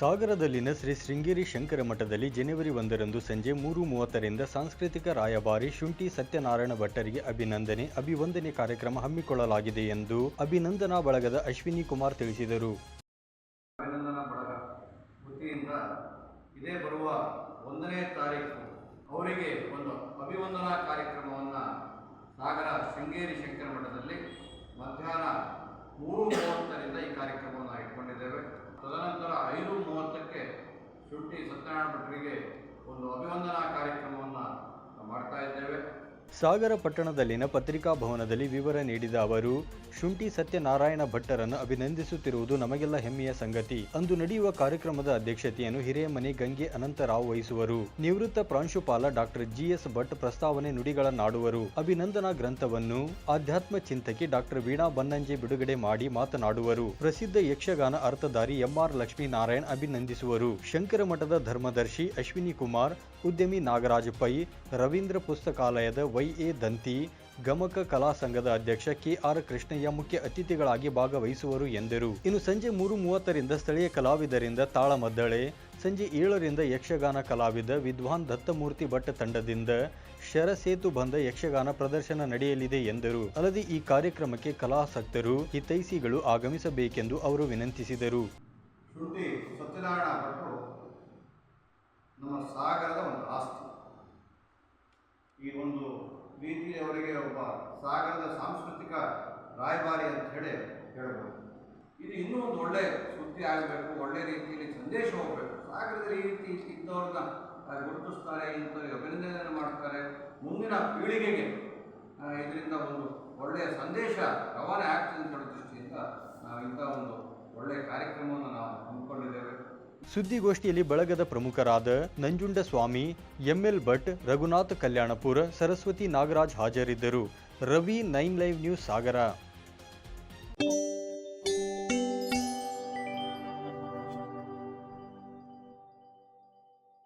ಸಾಗರದಲ್ಲಿನ ಶ್ರೀ ಶೃಂಗೇರಿ ಶಂಕರ ಮಠದಲ್ಲಿ ಜನವರಿ ಒಂದರಂದು ಸಂಜೆ ಮೂರು ಮೂವತ್ತರಿಂದ ಸಾಂಸ್ಕೃತಿಕ ರಾಯಭಾರಿ ಶುಂಠಿ ಸತ್ಯನಾರಾಯಣ ಭಟ್ಟರಿಗೆ ಅಭಿನಂದನೆ, ಅಭಿವಂದನೆ ಕಾರ್ಯಕ್ರಮ ಹಮ್ಮಿಕೊಳ್ಳಲಾಗಿದೆ ಎಂದು ಅಭಿನಂದನಾ ಬಳಗದ ಅಶ್ವಿನಿ ಕುಮಾರ್ ತಿಳಿಸಿದರು. ಅಭಿನಂದನಾ ಬಳಗ ಇದೇ ಬರುವ ಒಂದನೇ ತಾರೀಕು ಅವರಿಗೆ ಒಂದು ಅಭಿವಂದನಾ ಕಾರ್ಯಕ್ರಮವನ್ನು ಸಾಗರ ಶೃಂಗೇರಿ ಶಂಕರ ಮಠದಲ್ಲಿ ಮಧ್ಯಾಹ್ನ ಮೂರು ಮೂವತ್ತರಿಂದ ಈ ಕಾರ್ಯಕ್ರಮವನ್ನು ಇಟ್ಕೊಂಡಿದ್ದೇವೆ ತದನಂತರ ಐದು ಮೂವತ್ತಕ್ಕೆ ಶುಂಠಿ ಸತ್ಯನಾರಾಯಣ ಭಟ್ರಿಗೆ ಒಂದು ಮಾಡ್ತಾ ಇದ್ದೇವೆ ಸಾಗರ ಪಟ್ಟಣದಲ್ಲಿನ ಪತ್ರಿಕಾ ಭವನದಲ್ಲಿ ವಿವರ ನೀಡಿದ ಅವರು, ಶುಂಠಿ ಸತ್ಯನಾರಾಯಣ ಭಟ್ಟರನ್ನು ಅಭಿನಂದಿಸುತ್ತಿರುವುದು ನಮಗೆಲ್ಲ ಹೆಮ್ಮೆಯ ಸಂಗತಿ. ಅಂದು ನಡೆಯುವ ಕಾರ್ಯಕ್ರಮದ ಅಧ್ಯಕ್ಷತೆಯನ್ನು ಹಿರೇಮನೆ ಗಂಗೆ ಅನಂತರಾವ್ ವಹಿಸುವರು. ನಿವೃತ್ತ ಪ್ರಾಂಶುಪಾಲ ಡಾಕ್ಟರ್ ಜಿಎಸ್ ಭಟ್ ಪ್ರಸ್ತಾವನೆ ನುಡಿಗಳನ್ನಾಡುವರು. ಅಭಿನಂದನಾ ಗ್ರಂಥವನ್ನು ಆಧ್ಯಾತ್ಮ ಚಿಂತಕಿ ಡಾಕ್ಟರ್ ವೀಣಾ ಬನ್ನಂಜೆ ಬಿಡುಗಡೆ ಮಾಡಿ ಮಾತನಾಡುವರು. ಪ್ರಸಿದ್ಧ ಯಕ್ಷಗಾನ ಅರ್ಥಧಾರಿ ಎಂಆರ್ ಲಕ್ಷ್ಮೀನಾರಾಯಣ್ ಅಭಿನಂದಿಸುವರು. ಶಂಕರ ಮಠದ ಧರ್ಮದರ್ಶಿ ಅಶ್ವಿನಿ ಕುಮಾರ್, ಉದ್ಯಮಿ ನಾಗರಾಜ್ ಪೈ, ರವೀಂದ್ರ ಪುಸ್ತಕಾಲಯದ ವೈಎ ದಂತಿ, ಗಮಕ ಕಲಾ ಸಂಘದ ಅಧ್ಯಕ್ಷ ಕೆಆರ್ ಕೃಷ್ಣಯ್ಯ ಮುಖ್ಯ ಅತಿಥಿಗಳಾಗಿ ಭಾಗವಹಿಸುವರು ಎಂದರು. ಇನ್ನು ಸಂಜೆ ಮೂರು ಮೂವತ್ತರಿಂದ ಸ್ಥಳೀಯ ಕಲಾವಿದರಿಂದ ತಾಳಮದ್ದಳೆ, ಸಂಜೆ ಏಳರಿಂದ ಯಕ್ಷಗಾನ ಕಲಾವಿದ ವಿದ್ವಾನ್ ದತ್ತಮೂರ್ತಿ ಭಟ್ ತಂಡದಿಂದ ಶರಸೇತು ಬಂದ ಯಕ್ಷಗಾನ ಪ್ರದರ್ಶನ ನಡೆಯಲಿದೆ ಎಂದರು. ಅಲ್ಲದೆ ಈ ಕಾರ್ಯಕ್ರಮಕ್ಕೆ ಕಲಾಸಕ್ತರು ಹಿತೈಸಿಗಳು ಆಗಮಿಸಬೇಕೆಂದು ಅವರು ವಿನಂತಿಸಿದರು. ಈ ಒಂದು ಅವರಿಗೆ ಒಬ್ಬ ಸಾಗರದ ಸಾಂಸ್ಕೃತಿಕ ರಾಯಭಾರಿ ಅಂತ ಹೇಳಿ ಹೇಳ್ಬೋದು. ಇದು ಇನ್ನೂ ಒಂದು ಒಳ್ಳೆ ಸುದ್ದಿ ಆಗಬೇಕು, ಒಳ್ಳೆ ರೀತಿಯಲ್ಲಿ ಸಂದೇಶ ಹೋಗಬೇಕು. ಸಾಗರದಲ್ಲಿ ಈ ರೀತಿ ಇದ್ದವ್ರನ್ನ ಗುರುತಿಸ್ತಾರೆ ಇಂಥವ್ರಿಗೆ ಅಭಿನಂದನೆ ಮಾಡ್ತಾರೆ. ಮುಂದಿನ ಪೀಳಿಗೆಗೆ ಇದರಿಂದ ಒಂದು ಒಳ್ಳೆಯ ಸಂದೇಶ ರವಾನೆ ಆಗ್ತದೆ ಅಂತ ದೃಷ್ಟಿಯಿಂದ ನಾವು ಇಂಥ ಒಂದು ಒಳ್ಳೆಯ ಕಾರ್ಯಕ್ರಮವನ್ನು ನಾವು ಸುದ್ದಿಗೋಷ್ಠಿಯಲ್ಲಿ ಬಳಗದ ಪ್ರಮುಖರಾದ ನಂಜುಂಡ ಸ್ವಾಮಿ ಎಂಎಲ್ ಭಟ್, ರಘುನಾಥ್ ಕಲ್ಯಾಣಪುರ, ಸರಸ್ವತಿ ನಾಗರಾಜ್ ಹಾಜರಿದ್ದರು. Ravi nine live news Sagara.